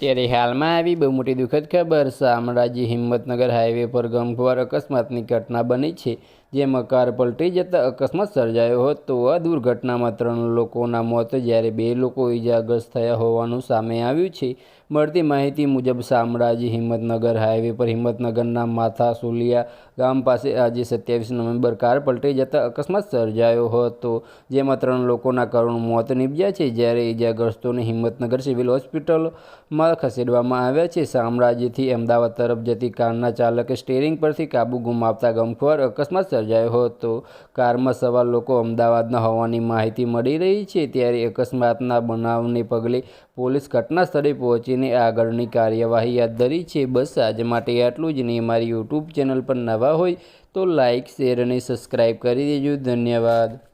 ત્યારે હાલમાં આવી બહુ મોટી દુઃખદ ખબર. શામળાજી હિંમતનગર હાઈવે પર ગમખવાર અકસ્માતની ઘટના બની છે, જેમાં કાર પલટી જતાં અકસ્માત સર્જાયો હતો. આ દુર્ઘટનામાં ત્રણ લોકોના મોત, જ્યારે બે લોકો ઇજાગ્રસ્ત થયા હોવાનું સામે આવ્યું છે. મળતી માહિતી મુજબ, શામળાજી હિંમતનગર હાઈવે પર હિંમતનગરના માથા સુલિયા ગામ પાસે આજે સત્યાવીસ નવેમ્બર કાર પલટી જતાં અકસ્માત સર્જાયો હતો, જેમાં ત્રણ લોકોના કરુણ મોત નીપજ્યા છે. જ્યારે ઇજાગ્રસ્તોને હિંમતનગર સિવિલ હોસ્પિટલમાં ખસેડવામાં આવ્યા છે. શામળાજીથી અમદાવાદ તરફ જતી કારના ચાલકે સ્ટેરિંગ પરથી કાબુ ગુમાવતા ગમખ્વાર અકસ્માત સર્જાયો હતો. કારમાં સવાર લોકો અમદાવાદના હોવાની માહિતી મળી રહી છે. ત્યારે અકસ્માતના બનાવને પગલે પોલીસ ઘટના સ્થળે પહોંચીને આગળની કાર્યવાહી હાથ ધરી છે. બસ આજ માટે આટલું જ નહીં. મારી યુટ્યુબ ચેનલ પર નવા હોય તો લાઇક શેર અને સબસ્ક્રાઈબ કરી દેજો. ધન્યવાદ.